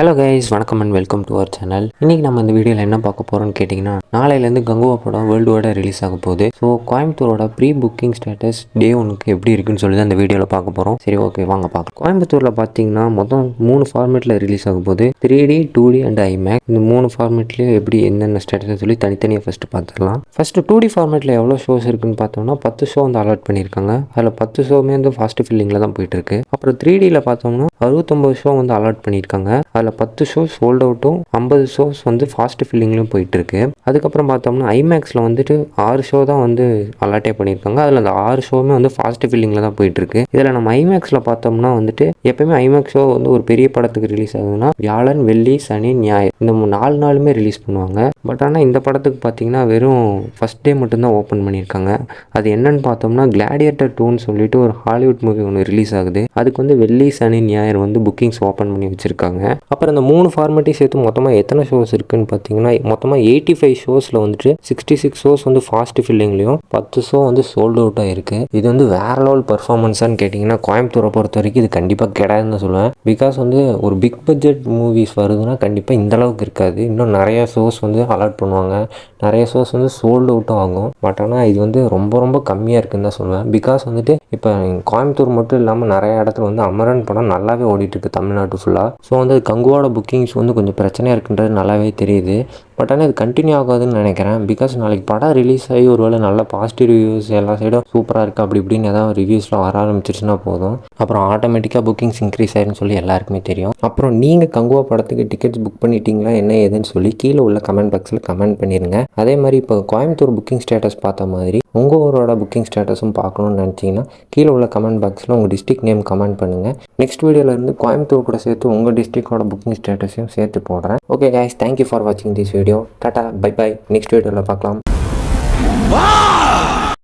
Hello guys வணக்கம் and welcome to our channel இன்னைக்கு நம்ம இந்த வீடியோவில் என்ன பார்க்க போகிறோம்னு கேட்டிங்கன்னா நாளையிலேருந்து கங்குவா படம் வேர்ல்டு வைடாக ரிலீஸ் ஆக போகுது. ஸோ கோயம்புத்தூரோட ப்ரீ புக்கிங் ஸ்டேட்டஸ் டே ஒனுக்கு எப்படி இருக்குன்னு சொல்லி தான் இந்த வீடியோவில் பார்க்க போகிறோம் சரி ஓகே வாங்க பார்க்கலாம். கோயம்புத்தூரில் பார்த்தீங்கன்னா மொத்தம் மூணு ஃபார்மேட்டில் ரிலீஸ் ஆக போகுது. Three D two D and IMAX இந்த மூணு ஃபார்மேட்லேயும் எப்படி என்னென்ன ஸ்டேட்டஸ் சொல்லி தனித்தனியாக ஃபஸ்ட்டு பார்த்துக்கலாம் ஃபஸ்ட்டு டூ டி ஃபார்மேட்டில் எவ்வளோ ஷோஸ் இருக்குன்னு பார்த்தோம்னா பத்து ஷோ வந்து அலாட் பண்ணியிருக்காங்க. அதில் பத்து ஷோவுமே வந்து ஃபாஸ்ட் ஃபில்லிங்கில் தான் போயிட்டு இருக்கு. அப்புறம் த்ரீ டியில் பார்த்தோம்னா அறுபத்தொம்பது ஷோ வந்து அலாட் பண்ணியிருக்காங்க. அதில் பத்து ஷோஸ் ஹோல்ட் அவுட்டும் ஐம்பது ஷோஸ் வந்து ஃபாஸ்ட் ஃபில்லிங்லையும் போயிட்டுருக்கு. அதுக்கப்புறம் பார்த்தோம்னா ஐமேக்ஸில் வந்துட்டு ஆறு ஷோ தான் வந்து அலாட்டே பண்ணியிருக்காங்க. அதில் அந்த ஆறு ஷோவுமே வந்து ஃபாஸ்ட் ஃபில்லிங்கில் தான் போயிட்டுருக்கு. இதில் நம்ம ஐமேக்ஸில் பார்த்தோம்னா வந்துட்டு எப்பயுமே ஐமேக்ஸ் ஷோ வந்து ஒரு பெரிய படத்துக்கு ரிலீஸ் ஆகுதுன்னா வியாழன் வெள்ளி சனி ஞாயிறு இந்த நாலு நாளுமே ரிலீஸ் பண்ணுவாங்க. பட் ஆனால் இந்த படத்துக்கு பார்த்தீங்கன்னா வெறும் ஃபஸ்ட் டே மட்டும்தான் ஓப்பன் பண்ணியிருக்காங்க. அது என்னன்னு பார்த்தோம்னா கிளாடியேட்டர் டூன்னு சொல்லிட்டு ஒரு ஹாலிவுட் மூவி ஒன்று ரிலீஸ் ஆகுது. அதுக்கு வந்து வெள்ளி சனி ஞாயிறு வந்து புக்கிங்ஸ் ஓப்பன் பண்ணி வச்சுருக்காங்க. அப்புறம் இந்த மூணு ஃபார்மேட்டையும் சேர்த்து மொத்தமாக எத்தனை ஷோஸ் இருக்குன்னு பார்த்தீங்கன்னா மொத்தமாக எயிட்டி ஃபைவ் ஷோஸில் வந்துட்டு சிக்ஸ்டி சிக்ஸ் ஷோஸ் வந்து ஃபாஸ்ட் ஃபில்லிங்லேயும் பத்து ஷோ வந்து சோல்ட் அவுட்டாக இருக்குது இது வந்து வேற லெவல் பர்ஃபார்மன்ஸான்னு கேட்டிங்கன்னா கோயம்புத்தூரை பொறுத்த வரைக்கும் இது கண்டிப்பாக கிடையாதுன்னு சொல்லுவேன். பிகாஸ் வந்து ஒரு பிக் பட்ஜெட் மூவிஸ் வருதுன்னா கண்டிப்பாக இந்த அளவுக்கு இருக்காது. இன்னும் நிறைய ஷோஸ் வந்து அலாட் பண்ணுவாங்க. நிறைய ஷோஸ் வந்து சோல்டு அவுட்டும் ஆகும். பட் ஆனால் இது வந்து ரொம்ப ரொம்ப கம்மியாக இருக்குன்னு தான் சொல்லுவேன். பிகாஸ் வந்துட்டு இப்போ கோயம்புத்தூர் மட்டும் இல்லாமல் நிறைய இடத்துல வந்து அமரன் படம் நல்லாவே ஓடிட்டு இருக்கு தமிழ்நாட்டு ஃபுல்லாக ஸோ வந்து கங்குவாட புக்கிங்ஸ் வந்து கொஞ்சம் பிரச்சனையாக இருக்குன்றது நல்லாவே தெரியுது. பட் ஆனால் இது கண்டினியூ ஆகாதுன்னு நினைக்கிறேன். பிகாஸ் நாளைக்கு படம் ரிலீஸ் ஆகி ஒருவேளை நல்ல பாசிட்டிவ் ரிவ்யூஸ் எல்லா சைடும் சூப்பராக இருக்குது அப்படி இப்படின்னு ஏதாவது ரிவ்யூஸ்லாம் வர ஆரம்பிச்சிருச்சுன்னா போதும். அப்புறம் ஆட்டோமேட்டிக்காக புக்கிங்ஸ் இன்க்ரீஸ் ஆயிருன்னு சொல்லி எல்லாருக்குமே தெரியும். அப்புறம் நீங்கள் கங்குவா படத்துக்கு டிக்கெட்ஸ் புக் பண்ணிட்டீங்களா என்ன ஏதுன்னு சொல்லி கீழே உள்ள கமெண்ட் பாக்ஸில் கமெண்ட் பண்ணிடுங்க அதே மாதிரி இப்போ கோயம்புத்தூர் புக்கிங் ஸ்டேட்டஸ் பார்த்த மாதிரி உங்கள் ஊரோட புக்கிங் ஸ்டேட்டஸும் பார்க்கணும்னு நினச்சிங்கன்னா கீழே உள்ள கமெண்ட் பாக்ஸில் உங்கள் டிஸ்ட்ரிக்ட் நேம் கமெண்ட் பண்ணுங்கள் நெக்ஸ்ட் வீடியோவில் இருந்து கோயம்புத்தூர் கூட சேர்த்து உங்கள் டிஸ்ட்ரிக்டோட புக்கிங் ஸ்டேட்டஸையும் சேர்த்து போடுறேன். Okay guys thank you for வாட்சிங் this video tata bye bye next வீடியோவில் பார்க்கலாம்